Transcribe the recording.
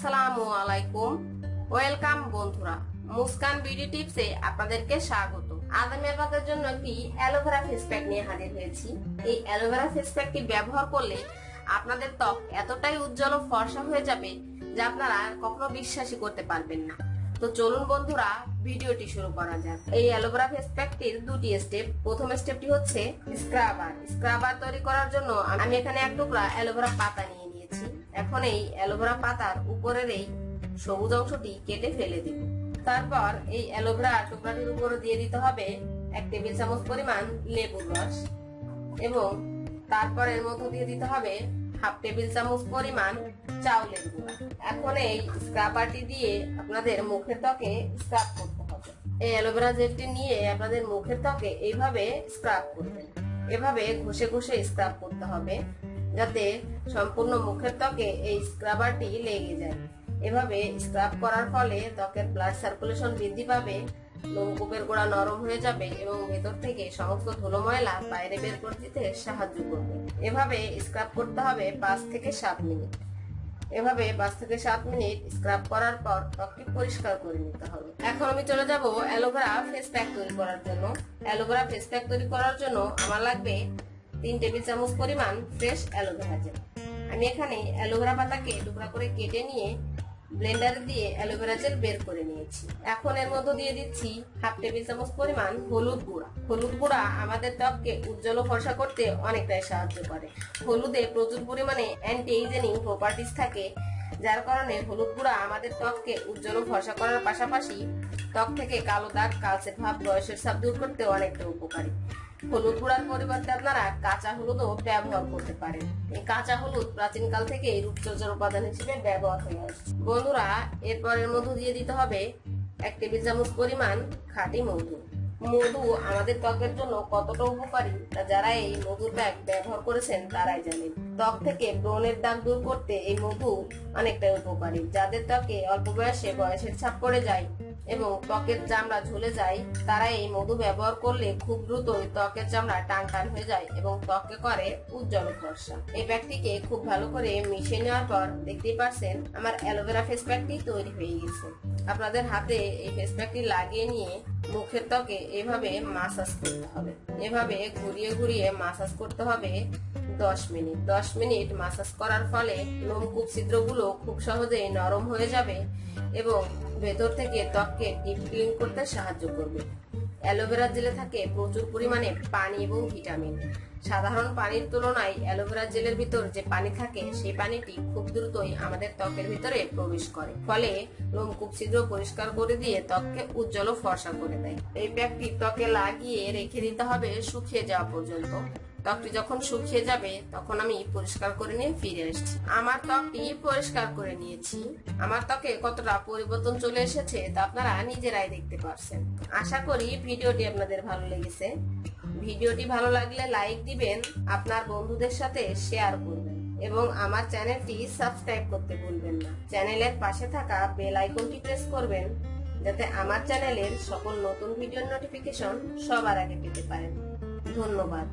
আসসালামু আলাইকুম। ওয়েলকাম বন্ধুরা, মুস্কান বিউটি টিপসে আপনাদেরকে স্বাগত। আজ আমি আপনাদের জন্য একটি অ্যালোভেরা ফেস প্যাক নিয়ে হাজির হয়েছি। এই অ্যালোভেরা ফেস প্যাকটি ব্যবহার করলে আপনাদের ত্বক এতটাই উজ্জ্বল ও ফর্সা হয়ে যাবে যা আপনারা কখনো বিশ্বাসই করতে পারবেন না। তো চলুন বন্ধুরা, ভিডিওটি শুরু করা যাক। এই অ্যালোভেরা ফেস প্যাকটির দুটি স্টেপ প্রথম স্টেপটি হচ্ছে স্ক্রাবার স্ক্রাবার তৈরি করার জন্য আমি এখানে এক টুকরা অ্যালোভেরা পাতা নিয়ে এখন এই অ্যালোভেরা পাতার উপরের এই সবুজ অংশটি কেটে ফেলে দিব তারপর এই অ্যালোভেরা টুকরাটির উপরে দিয়ে দিতে হবে এক টেবিল চামচ পরিমাণ লেবুর রস এবং তারপর এর মধ্যে দিয়ে দিতে হবে হাফ টেবিল চামচ পরিমাণ চাউলের গুঁড়া। এখন এই স্ক্রাবারটি দিয়ে আপনাদের মুখের ত্বকে স্ক্রাব করতে হবে। এই অ্যালোভেরা জেলটি নিয়ে আপনাদের মুখের ত্বকে এইভাবে স্ক্রাব করবেন। এভাবে ঘষে ঘষে স্ক্রাব করতে হবে। যাতে সম্পূর্ণ মুখের ত্বকে এই স্ক্রাবারটি লেগে যায়। এভাবে স্ক্রাব করার ফলে ত্বকের ব্লাড সার্কুলেশন বৃদ্ধি পাবে, লোমকূপের গোড়া নরম হয়ে যাবে এবং ভেতর থেকে সমস্ত ধুলো ময়লা বাইরে বের করে দিতে সাহায্য করবে। এভাবে স্ক্রাব করতে হবে পাঁচ থেকে সাত মিনিট। এভাবে পাঁচ থেকে সাত মিনিট স্ক্রাব করার পর ত্বকটি পরিষ্কার করে নিতে হবে। এখন আমি চলে যাব অ্যালোভেরা ফেস প্যাক তৈরি করার জন্য। অ্যালোভেরা ফেস প্যাক তৈরি করার জন্য আমার লাগবে তিন টেবিল চামচ পরিমাণ ফ্রেশ অ্যালোভেরা জেল আমি এখানে অ্যালোভেরা পাতাকে টুকরা করে কেটে নিয়ে ব্লেন্ডার দিয়ে অ্যালোভেরা জেল বের করে নিয়েছি। এখন এর মধ্যে দিয়ে দিচ্ছি হাফ টেবিল চামচ পরিমাণ হলুদ গুঁড়া। হলুদ গুঁড়া আমাদের ত্বককে উজ্জ্বল ও ফর্সা করতে অনেকটাই সাহায্য করে। হলুদে প্রচুর পরিমাণে অ্যান্টি এইজেনিং প্রপার্টিস থাকে, যার কারণে হলুদ গুঁড়া আমাদের ত্বককে উজ্জ্বল ও ফর্সা করার পাশাপাশি ত্বক থেকে কালো দাগ, কালচে ভাব, বয়সের সাপ দূর করতে অনেকটা উপকারী। হলুদ গুঁড়ার পরিবর্তে আপনারা কাঁচা হলুদও ব্যবহার করতে পারেন। এই কাঁচা হলুদ প্রাচীনকাল থেকে এই রূপচর্চার উপাদান হিসেবে ব্যবহার হয়ে আসছে। বন্ধুরা, এরপরের মধু দিয়ে দিতে হবে এক টেবিল চামচ পরিমাণ খাঁটি মধু। মধু আমাদের ত্বকের জন্য কতটা উপকারী তা যারা এই মধুর ব্যাগ ব্যবহার করেছেন তারাই জানেন ত্বক থেকে ব্রণের দাগ দূর করতে এই মধু অনেকটাই উপকারী। যাদের ত্বকে অল্প বয়সে বয়সের ছাপ পড়ে যায় এবং ত্বকের চামড়া ঝুলে যায়, তারা এই মধু ব্যবহার করলে খুব দ্রুতই ত্বকের চামড়া টান টান হয়ে যায় এবং ত্বককে করে উজ্জ্বল ফর্সা এই প্যাকটিকে খুব ভালো করে মিশিয়ে নেওয়ার পর দেখতেই পাচ্ছেন আমার অ্যালোভেরা ফেস প্যাকটি তৈরি হয়ে গেছে আপনাদের হাতে এই ফেস প্যাকটি লাগিয়ে নিয়ে মুখের ত্বকে এভাবে মাসাজ করতে হবে। এভাবে ঘুরিয়ে ঘুরিয়ে মাসাজ করতে হবে দশ মিনিট। দশ মিনিট মাসাজ করার ফলে লোমকূপ ছিদ্রগুলো খুব সহজেই নরম হয়ে যাবে এবং ভেতর থেকে ত্বককে ডিপ ক্লিন করতে সাহায্য করবে। অ্যালোভেরা জেলে থাকে প্রচুর পরিমাণে পানি এবং ভিটামিন। সাধারণ পানির তুলনায় অ্যালোভেরা জেলের ভিতর যে পানি থাকে, সেই পানিটি খুব দ্রুতই আমাদের ত্বকের ভিতরে প্রবেশ করে। ফলে লোমকূপ ছিদ্র পরিষ্কার করে দিয়ে ত্বককে উজ্জ্বল ও ফর্সা করে দেয়। এই প্যাকটি ত্বকে লাগিয়ে রেখে দিতে হবে শুকিয়ে যাওয়া পর্যন্ত। ত্বকটি যখন শুকিয়ে যাবে, তখন আমি পরিষ্কার করে নিয়ে ফিরে এসেছি আমার ত্বকটি পরিষ্কার করে নিয়েছি। আমার ত্বকে কতটা পরিবর্তন চলে এসেছে, তা আপনারা নিজেরাই দেখতে পারছেন। আশা করি ভিডিওটি আপনাদের ভালো লেগেছে। ভিডিওটি ভালো লাগলে লাইক দিবেন, আপনার বন্ধুদের সাথে শেয়ার করবেন এবং আমার চ্যানেলটি সাবস্ক্রাইব করতে ভুলবেন না। চ্যানেলের পাশে থাকা বেল আইকনটি প্রেস করবেন, যাতে আমার চ্যানেলের সকল নতুন ভিডিওর নোটিফিকেশন সবার আগে পেতে পারেন। ধন্যবাদ।